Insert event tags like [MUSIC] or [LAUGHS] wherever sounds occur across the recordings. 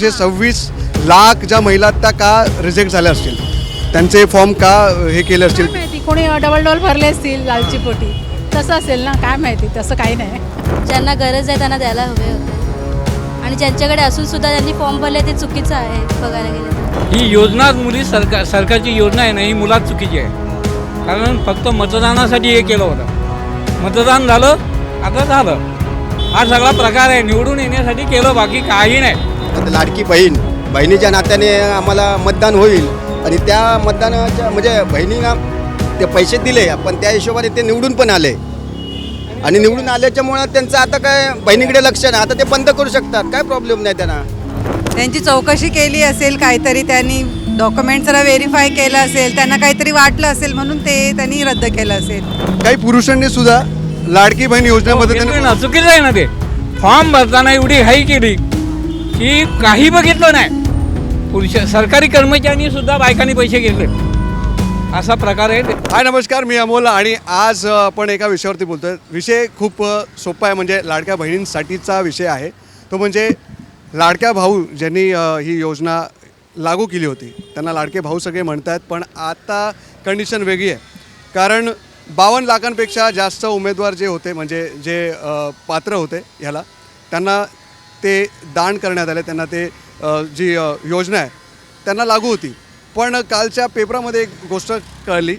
जे सव्वीस लाख ज्या महिला त्या का रिजेक्ट झाल्या असतील? त्यांचे फॉर्म का हे केले असतील? काय माहिती कोणी डबल डोल भरले असतील लालची पोटी. तसं असेल ना काय माहिती तसं काही नाही. ज्यांना गरज आहे त्यांना द्यायला हवे होते. आणि ज्यांच्याकडे असून सुद्धा त्यांनी फॉर्म भरले ते चुकीचं आहे बघायला गेलं तर. ही योजना मुली सरकार सरकारची योजना आहे ना ही मुलात चुकीची आहे. कारण फक्त मतदानासाठी हे केलं होतं. मतदान झालं आता झालं. हा सगळा प्रकार आहे निवडून येण्यासाठी केलं बाकी काही नाही. लाडकी बहीण. बहिणीच्या नात्याने आम्हाला मतदान होईल. आणि त्या मतदानाच्या म्हणजे बहिणीला ते पैसे दिले पण त्या हिशोबाने ते निवडून पण आले. आणि निवडून आल्याच्यामुळं त्यांचं आता काय बहिणीकडे लक्ष नाही. आता ते बंद करू शकतात. काय प्रॉब्लेम नाही त्यांना. त्यांची चौकशी केली असेल काहीतरी त्यांनी डॉक्युमेंट जरा व्हेरीफाय केलं असेल त्यांना काहीतरी वाटलं असेल म्हणून ते त्यांनी रद्द केलं असेल. काही पुरुषांनी सुद्धा लाडकी बहीण योजनेमध्ये ना. चुकीचं आहे ना ते. फॉर्म भरताना एवढी हाई केली. की काही बघितलं नाही. पुरुष सरकारी कर्मचाऱ्यांनी सुद्धा बायकांनी पैसे घेतले. असा प्रकार आहे हाय नमस्कार. मी अमोल आणि आज आपण एका विषयावरती बोलतोय. विषय खूप सोपा आहे. म्हणजे लाडक्या बहिणींसाठीचा विषय आहे. तो म्हणजे लाडक्या भाऊ ज्यांनी ही योजना लागू केली होती. त्यांना लाडके भाऊ सगळे म्हणतात पण आता कंडिशन वेगळी आहे. कारण बावन्न लाखांपेक्षा जास्त उमेदवार जे होते म्हणजे जे पात्र होते ह्याला त्यांना ते दान करण्यात आले त्यांना ते जी योजना आहे त्यांना लागू होती. पण कालच्या पेपरामध्ये एक गोष्ट कळली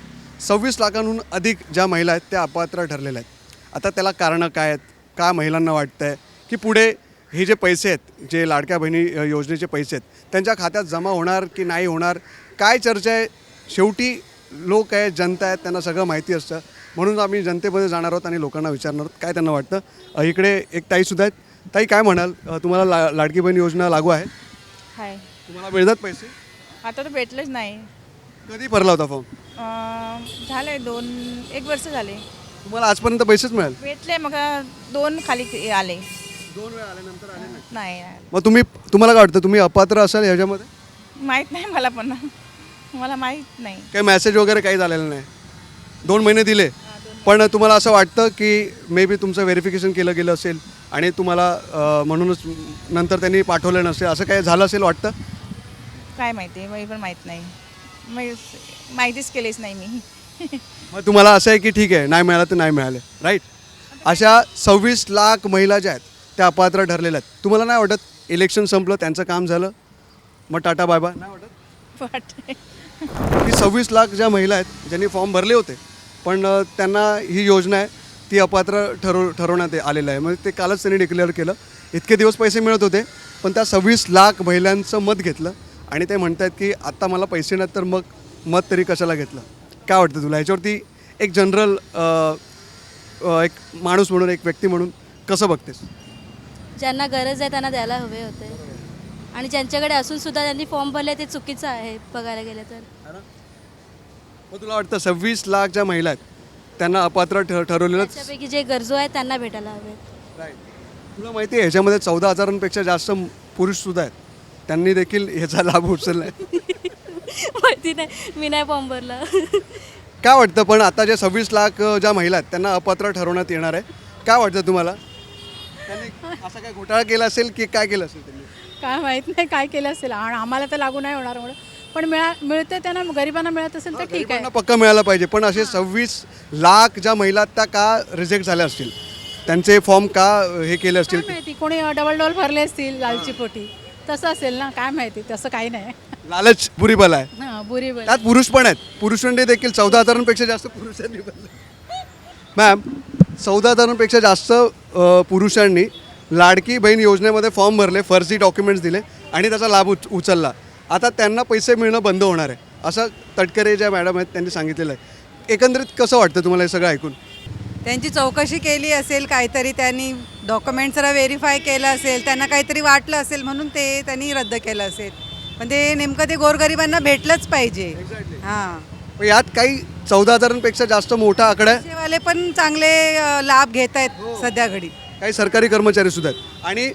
सव्वीस लाखांहून अधिक ज्या महिला आहेत त्या अपात्र ठरलेल्या आहेत. आता त्याला कारणं काय आहेत का महिलांना वाटतं आहे की पुढे हे जे पैसे आहेत जे लाडक्या बहिणी योजनेचे पैसे आहेत त्यांच्या खात्यात जमा होणार की नाही होणार काय चर्चा आहे शेवटी लोक आहेत जनता आहेत त्यांना सगळं माहिती असतं. म्हणून आम्ही जनतेमध्ये जाणार आहोत आणि लोकांना विचारणार आहोत काय त्यांना वाटतं. इकडे एक ताईसुद्धा आहेत ताई काय म्हणाल? अ, तुम्हाला ला लाडकी बहीण योजना लागू आहे? हाय. तुम्हाला मिळतात पैसे? आता तर भेटलंच नाही. कधी भरला होता फॉर्म अं, झालंय दोन एक वर्ष झाले. तुम्हाला आजपर्यंत पैसेच मिळाले? भेटले मग दोन खाली आले. दोन वेळा आल्यानंतर आले नाही. नाही मग तुम्ही तुम्हाला काय वाटतं तुम्ही अपात्र असाल ह्याच्यामध्ये? माहीत नाही मला पण. मला माहीत नाही. काही मेसेज वगैरे काही झालेलं नाही. दोन महिने दिले. पण तुम्हाला असं वाटतं की मे बी तुमचं व्हेरिफिकेशन केलं गेलं असेल आणि तुम्हाला अं, म्हणूनच नंतर त्यांनी पाठवलं नसेल असं काही झालं असेल वाटतं? काय माहिती मी पण माहीत नाही. मी माहितीच केलीच नाही मी. [LAUGHS] मग तुम्हाला असं आहे की ठीक आहे नाही मिळालं तर नाही मिळाले राईट अशा सव्वीस लाख महिला ज्या आहेत त्या अपात्र ठरलेल्या आहेत. तुम्हाला नाही वाटत इलेक्शन संपलं त्यांचं काम झालं? मग टाटा बायबा नाही वाटत? वाटते की सव्वीस लाख ज्या महिला आहेत ज्यांनी फॉर्म भरले होते पण अ, त्यांना ही योजना आहे ती अपात्र ठरव ठरवण्यात आलेलं आहे. म्हणजे ते कालच त्यांनी डिक्लेअर केलं. इतके दिवस पैसे मिळत होते पण त्या सव्वीस लाख महिलांचं मत घेतलं आणि ते म्हणत आहेत की आत्ता मला पैसे नाहीत तर मग मत तरी कशाला घेतलं? काय वाटतं तुला? ह्याच्यावरती एक जनरल एक माणूस म्हणून एक व्यक्ती म्हणून कसं बघतेस? ज्यांना गरज आहे त्यांना द्यायला हवे होते. आणि ज्यांच्याकडे असून सुद्धा त्यांनी फॉर्म भरले ते चुकीचं आहे बघायला गेलं तर. मग तुला वाटतं सव्वीस लाख ज्या महिला आहेत त्यांना अपात्र ठ ठरवलेलं त्याच्यापैकी जे गरजू आहेत त्यांना भेटायला हवे. राईट तुला माहिती आहे ह्याच्यामध्ये चौदा हजारांपेक्षा जास्त पुरुषसुद्धा आहेत. त्यांनी देखील ह्याचा लाभ उचलला आहे [LAUGHS] माहिती नाही मी नाही फॉर्म भरला [LAUGHS] काय वाटतं पण आता जे सव्वीस लाख अ, ज्या महिला आहेत त्यांना अपात्र ठरवण्यात येणार आहे. काय वाटतं तुम्हाला? त्यांनी असा काय घोटाळा केला असेल की काय केलं असेल त्यांनी? काय माहीत नाही काय केलं असेल. आणि आम्हाला तर लागू नाही होणार म्हणून पण मिळा मिळते त्यांना गरिबांना मिळत असेल तर ठीक आहे. पक्का मिळायला पाहिजे पण असे सव्वीस लाख ज्या महिला त्या का रिजेक्ट झाल्या असतील? त्यांचे फॉर्म का हे केले असतील? काय माहिती कोणी डबल डोल भरले असतील लालची पोटी. तसं असेल ना काय माहिती तसं काही नाही. लालच पुरी बला आहे. हां बुरी बरी. त्यात पुरुष पण आहेत. पुरुषांनी देखील चौदा हजारांपेक्षा जास्त पुरुषांनी भरले मॅम चौदा हजारांपेक्षा जास्त अ, पुरुषांनी लाडकी बहीण योजनेमध्ये फॉर्म भरले फर्जी डॉक्युमेंट्स दिले आणि त्याचा लाभ उच उचलला. आता त्यांना पैसे मिळणं बंद होणार आहे. असं तटकरे ज्या मॅडम आहेत त्यांनी सांगितलेलं आहे. एकंदरीत कसं वाटतं तुम्हाला हे सगळं ऐकून? त्यांची चौकशी केली असेल काहीतरी त्यांनी डॉक्युमेंट जरा व्हेरीफाय केलं असेल त्यांना काहीतरी वाटलं असेल म्हणून ते त्यांनी रद्द केलं असेल. पण ते नेमकं ते गोरगरिबांना भेटलंच पाहिजे. हां. पण यात काही चौदा हजारांपेक्षा जास्त मोठा आकडा आहे? पैसेवाले पण चांगले अ, लाभ घेत आहेत सध्या घडी काही सरकारी कर्मचारी सुद्धा आहेत. आणि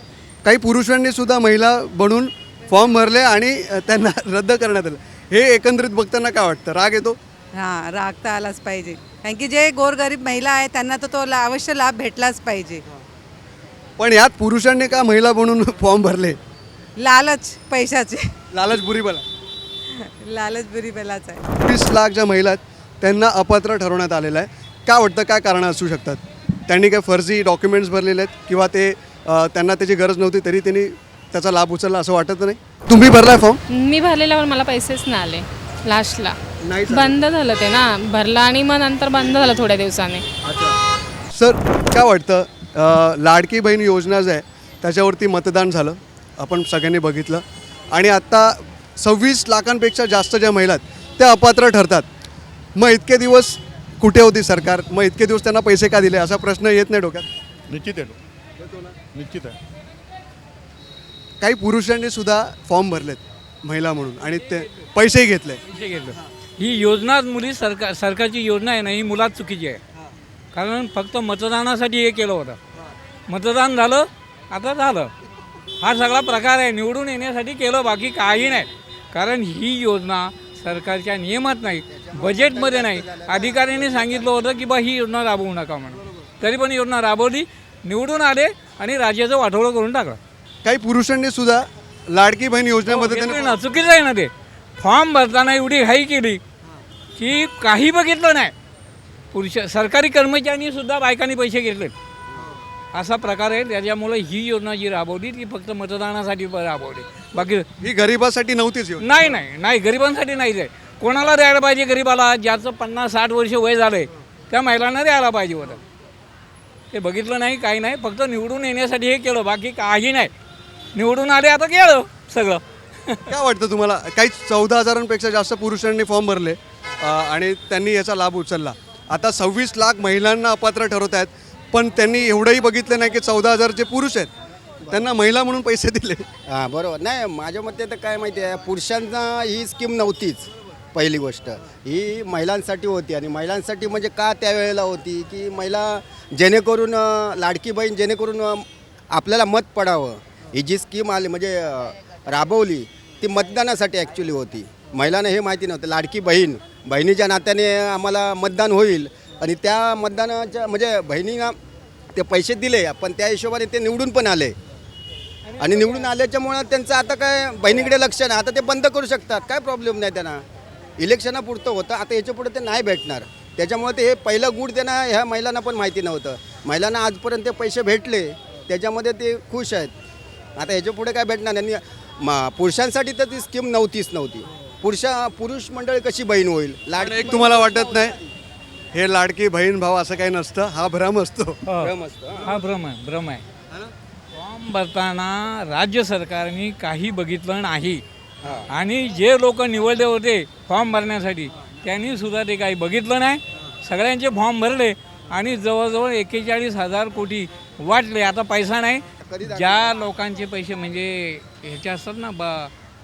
काही पुरुषांनी सुद्धा महिला बनून फॉर्म भरले आणि त्यांना [LAUGHS] रद्द करण्यात आलं. हे एकंदरीत बघताना काय वाटतं? राग येतो? हां राग तर आलाच पाहिजे. कारण की जे गोरगरीब महिला आहेत त्यांना तर तो ला- अवश्य लाभ भेटलाच पाहिजे. पण यात पुरुषांनी का महिला बनून [LAUGHS] फॉर्म भरले? लालच पैशाचे. लालच बुरी बला [LAUGHS] लालच बुरी बेलाच आहे. वीस लाख ज्या महिला आहेत त्यांना अपात्र ठरवण्यात आलेलं आहे. काय वाटतं? काय कारणं असू शकतात? त्यांनी काय फर्जी डॉक्युमेंट्स भरलेले आहेत? किंवा ते अ, त्यांना त्याची गरज नव्हती तरी त्यांनी त्याचा लाभ उचलला असं वाटत नाही? तुम्ही भरलाय फॉर्म मी भरलेल्यावर मला पैसेच नाही आले लास्टला नाही बंद झालं ते ना. भरला आणि मग नंतर बंद झालं थोड्या दिवसाने. सर काय वाटतं? अ, लाडकी बहीण योजना जी आहे त्याच्यावरती मतदान झालं. आपण सगळ्यांनी बघितलं. आणि आत्ता सव्वीस लाखांपेक्षा जास्त ज्या महिला आहेत त्या अपात्र ठरतात. मग इतके दिवस कुठे होती सरकार? मग इतके दिवस त्यांना पैसे का दिले? असा प्रश्न येत नाही डोक्यात. निश्चित आहे निश्चित आहे. काही पुरुषांनी सुद्धा फॉर्म भरलेत महिला म्हणून आणि ते पैसेही घेतले. पैसे घेतलं. ही योजना मुली सरकार सरकारची योजना आहे ना ही मुलात चुकीची आहे. कारण फक्त मतदानासाठी हे केलं होतं. मतदान झालं आता झालं. हा सगळा प्रकार आहे निवडून येण्यासाठी केलं बाकी काही नाही. कारण ही योजना सरकारच्या नियमात नाही बजेटमध्ये नाही. अधिकाऱ्यांनी सांगितलं होतं की बा ही योजना राबवू नका म्हणून. तरी पण योजना राबवली निवडून आले आणि राज्याचं वाटोळं करून टाकलं. काही पुरुषांनी सुद्धा लाडकी बहीण योजनेमध्ये घेतलं त्यांनी ना चुकीचं आहे ना ते. फॉर्म भरताना एवढी घाई केली की काही बघितलं नाही. पुरुष सरकारी कर्मचाऱ्यांनी सुद्धा बायकांनी पैसे घेतले असा प्रकार आहे त्याच्यामुळे ही योजना जी राबवली ती फक्त मतदानासाठी राबवली. बाकी ही गरिबासाठी नव्हतीच योजना. नाही नाही नाही गरिबांसाठी नाहीच आहे. कोणाला द्यायला पाहिजे गरिबाला ज्याचं पन्नास साठ वर्ष वय झालं आहे त्या महिलांना द्यायला पाहिजे होतं. ते बघितलं नाही काही नाही फक्त निवडून येण्यासाठी हे केलं बाकी काही नाही. निवडून आले आता केलं सगळं. काय वाटतं तुम्हाला? काही चौदा हजारांपेक्षा जास्त पुरुषांनी फॉर्म भरले अ, आणि त्यांनी याचा लाभ उचलला. आता सव्वीस लाख महिलांना अपात्र ठरवत आहेत पण त्यांनी एवढंही बघितलं नाही की चौदा हजार जे पुरुष आहेत त्यांना महिला म्हणून पैसे दिले. हां बरोबर. नाही माझ्या मते तर काय माहिती आहे पुरुषांना ही स्कीम नव्हतीच पहिली गोष्ट. ही महिलांसाठी होती आणि महिलांसाठी म्हणजे का त्यावेळेला होती की महिला जेणेकरून अं, लाडकी बहीण जेणेकरून अं, आपल्याला मत पडावं. ही जी स्कीम आली म्हणजे राबवली ती मतदानासाठी ॲक्च्युली होती. महिलांना हे माहिती नव्हतं. लाडकी बहीण बहिणीच्या नात्याने आम्हाला मतदान होईल आणि त्या मतदानाच्या म्हणजे बहिणीला ते पैसे दिले पण त्या हिशोबाने ते निवडून पण आले. आणि निवडून आल्याच्यामुळं त्यांचं आता काय बहिणीकडे लक्ष नाही. आता ते बंद करू शकतात. काय प्रॉब्लेम नाही त्यांना. इलेक्शनापुरतं होतं. आता याच्यापुढे ते नाही भेटणार. त्याच्यामुळे ते हे पहिलं गुड त्यांना ह्या महिलांना पण माहिती नव्हतं. महिलांना आजपर्यंत ते पैसे भेटले. त्याच्यामध्ये ते खुश आहेत. आता याच्यापुढे काय भेटणार? त्यांनी म पुरुषांसाठी तर ती स्कीम नव्हतीच नव्हती. पुरुषा पुरुष मंडळी कशी बहीण होईल? लाड एक तुम्हाला वाटत नाही? हे लाडकी बहीण भाव असं काही नसतं. हा भ्रम असतो. हा. भ्रम आहे भ्रम आहे. फॉर्म भरताना राज्य सरकारने काही बघितलं नाही. आणि जे लोक निवडले होते फॉर्म भरण्यासाठी त्यांनी सुद्धा ते काही बघितलं नाही. सगळ्यांचे फॉर्म भरले आणि जवळजवळ एक्केचाळीस हजार कोटी वाटले. आता पैसा नाही. ज्या लोकांचे पैसे म्हणजे ह्याचे असतात ना बा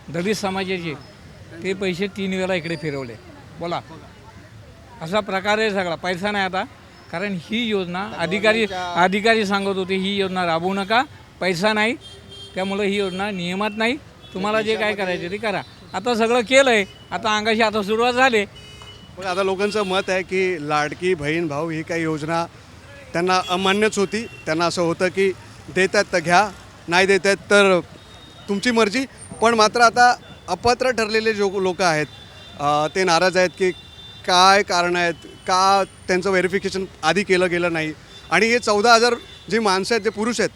दलित समाजाचे ते पैसे तीन वेळा इकडे फिरवले. बोला. असा प्रकार आहे सगळा. पैसा नाही आता. कारण ही योजना अधिकारी अधिकारी सांगत होते ही योजना राबवू नका. पैसा नाही. त्यामुळे ही योजना नियमात नाही. तुम्हाला जे काय करायचे ते करा. आता सगळं केलं आहे आता अंगाशी आता सुरुवात झाली. पण आता लोकांचं मत आहे की लाडकी बहीण भाऊ ही काही योजना त्यांना अमान्यच होती. त्यांना असं होतं की देत आहेत तर घ्या नाही देत आहेत तर तुमची मर्जी. पण मात्र आता अपात्र ठरलेले जो लोक आहेत ते नाराज आहेत की काय कारण आहेत का त्यांचं व्हेरिफिकेशन आधी केलं गेलं नाही. आणि हे चौदा हजार जी माणसं आहेत जे पुरुष आहेत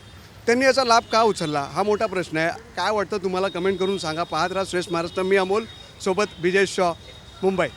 त्यांनी याचा लाभ का उचलला? हा मोठा प्रश्न आहे. काय वाटतं तुम्हाला? कमेंट करून सांगा. पाहत राहा श्रेष्ठ महाराष्ट्र मी अमोल सोबत विजय शॉ मुंबई.